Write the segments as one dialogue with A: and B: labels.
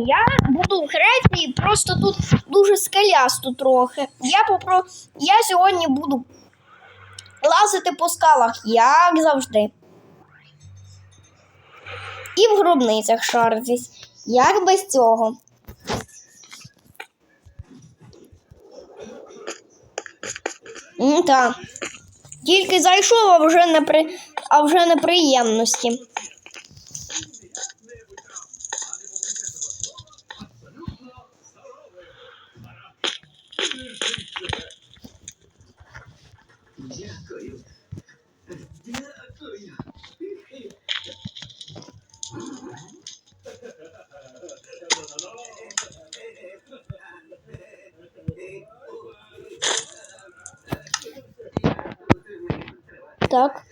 A: Я буду в Греції, просто тут дуже скелясто трохи. Я попро... Я сьогодні буду лазити по скалах, як завжди. І в гробницях шаритись. Як без цього? Так. Тільки зайшов, а вже непри... а вже неприємності. Так.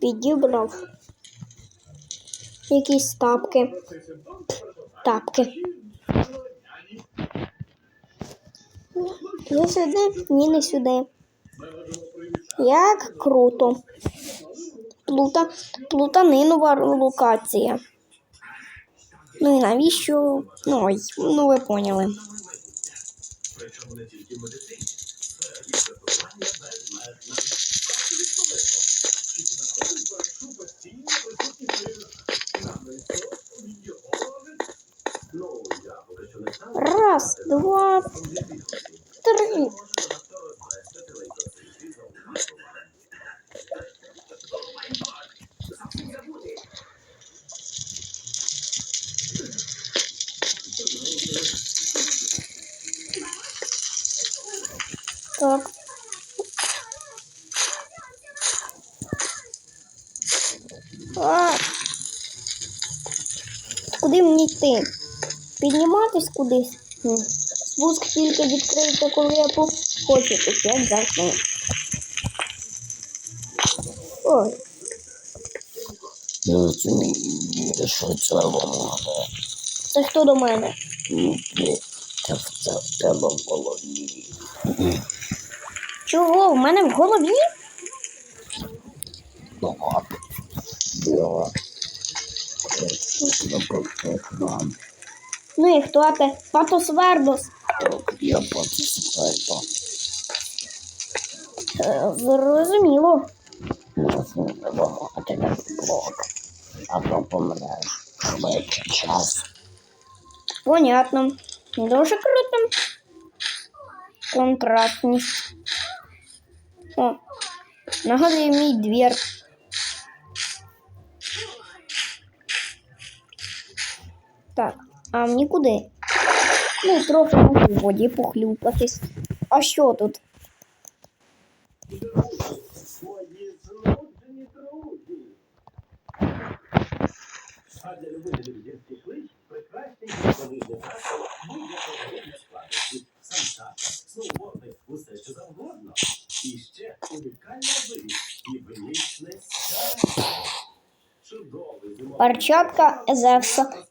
A: Підібрав. Якісь тапки. Тапки. Я сюди, ні, не сюди. Як круто. Плута, плутанинова локація. Ну і навіщо? Ну, ой, ну ви поняли. Раз, два, три. Так. А. Куди мені йти? Підніматись кудись? Спуск тільки відкриється, коли я хочу тут, як завжди. Ой,
B: розумію, що це воно.
A: це хто до мене?
B: В це в тебе в голові.
A: Чого? В мене в голові?
B: Багато. Біла. Наприклад,
A: Ну і хто ти? Патос Вердос.
B: я потискаю.
A: Е, Зрозуміло.
B: Не вимагати на блок. А то помреш. Швидше час.
A: Понятно. Дуже круто. Контрастність. О, нагадує мій двір. Так, а мені куди? Ну, трохи в воді похлюпатись. А що тут?
C: А для любителів гірських лиж прекрасні відповідні гасел будь-якого виду складності. Сансата, сноуборди, усе що завгодно.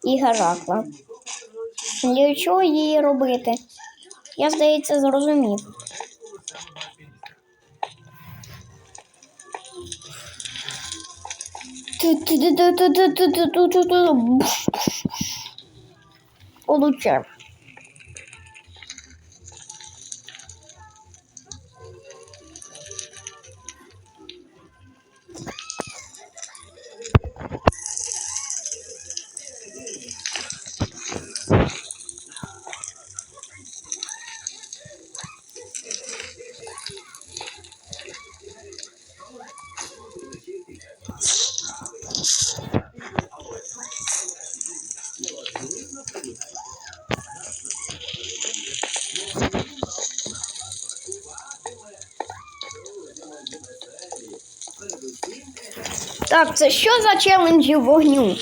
C: І
A: Геракла. Для чого її робити? Я, здається, зрозумів. Получав. Так, це що за челенджі вогню?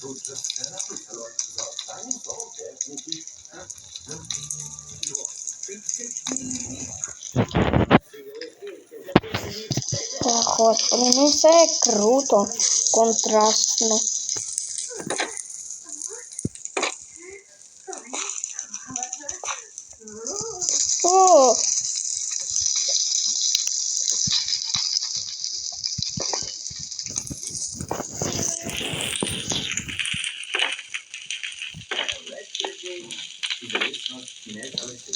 C: Тут же все написано. Останнім словом.
A: господи, ну все круто, контрастно. О!
C: Thank you.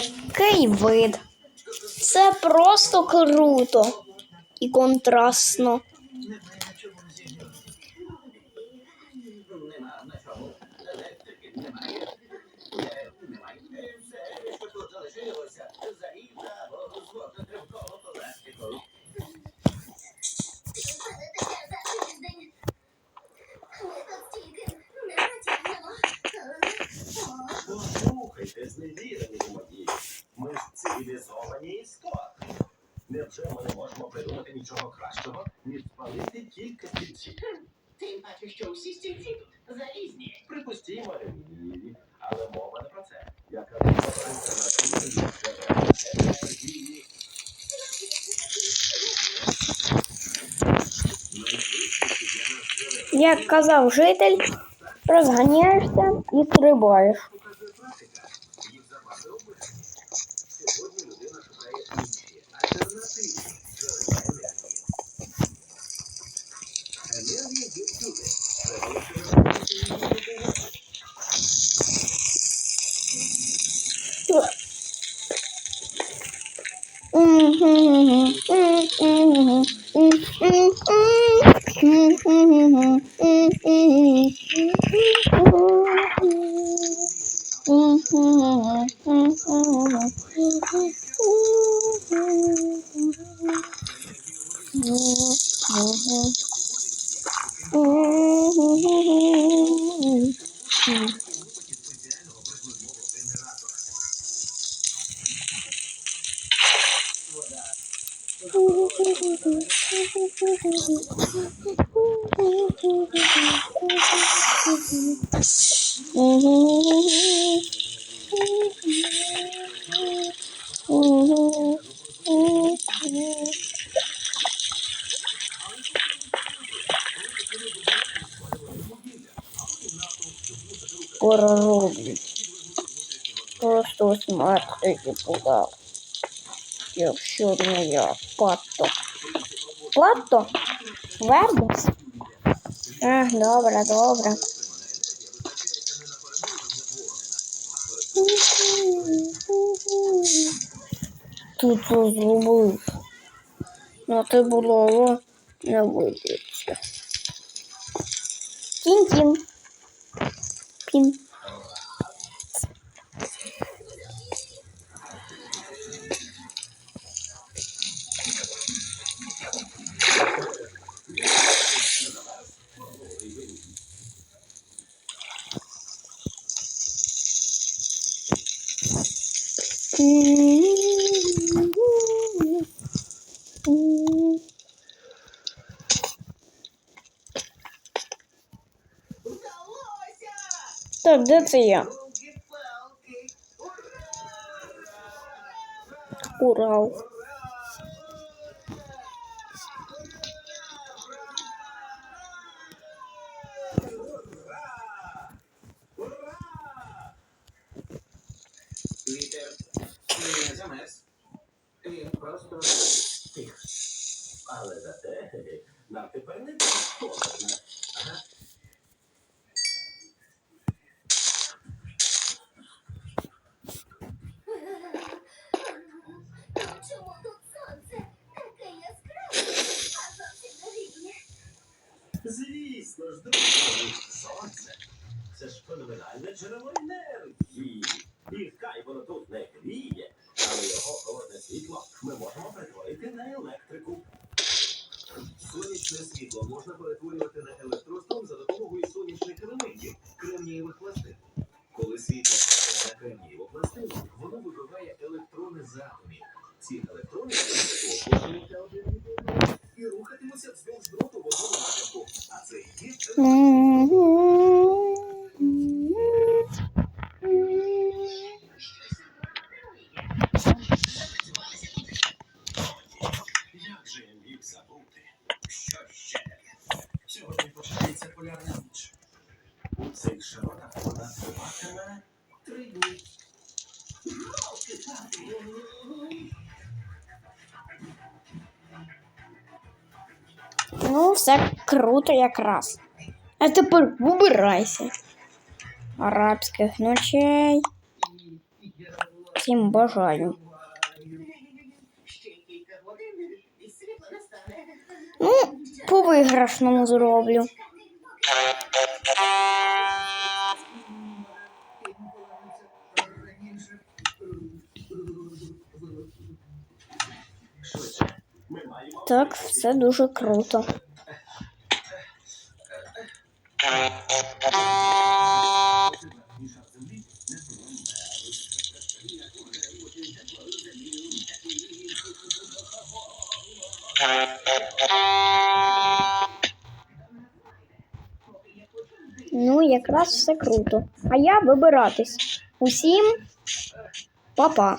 A: такий вид. Це просто круто і контрастно.
C: Слухайте, зневіра.
A: Як казав житель, розганяєшся і стрибаєш.
C: Mm-hmm. Скоро
A: роблять. Просто ось марки Я Якщо не я патто. Патто? Вербус? Ах, добра, добра. тут зробив. Ну ти було не вийде. Тін-тін. Пін. Mm-hmm. де це я? Урал. Ну, все круто якраз. А тепер вибирайся. Арабських ночей. Всім бажаю. Ну, по виграшному зроблю. Так, все дуже круто. Якраз все круто. А я вибиратись. Усім па-па.